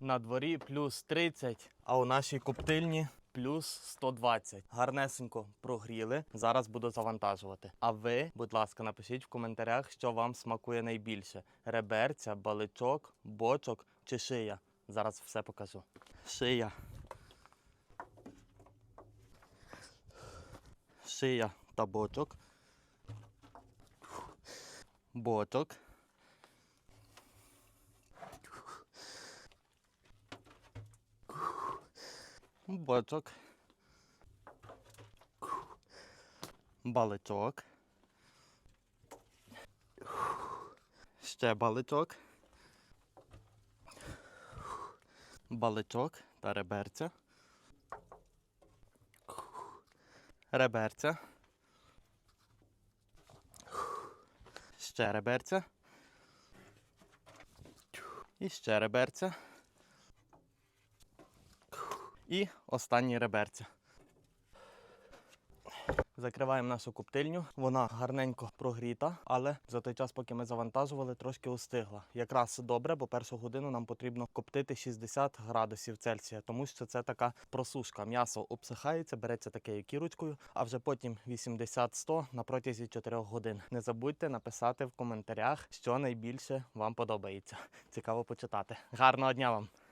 На дворі плюс 30, а у нашій коптильні плюс 120. Гарнесенько прогріли. Зараз буду завантажувати. А ви, будь ласка, напишіть в коментарях, що вам смакує найбільше: реберця, баличок, бочок чи шия. Зараз все покажу. Шия. Шия та бочок. Бочок. Бочок. Баличок. Ще баличок. Баличок та реберця. Реберця. Ще реберця. І ще реберця. І останні реберця. Закриваємо нашу коптильню. Вона гарненько прогріта, але за той час, поки ми завантажували, трошки остигла. Якраз добре, бо першу годину нам потрібно коптити 60 градусів Цельсія, тому що це така просушка. М'ясо обсихається, береться такою кірочкою, а вже потім 80-100 на протязі 4 годин. Не забудьте написати в коментарях, що найбільше вам подобається. Цікаво почитати. Гарного дня вам!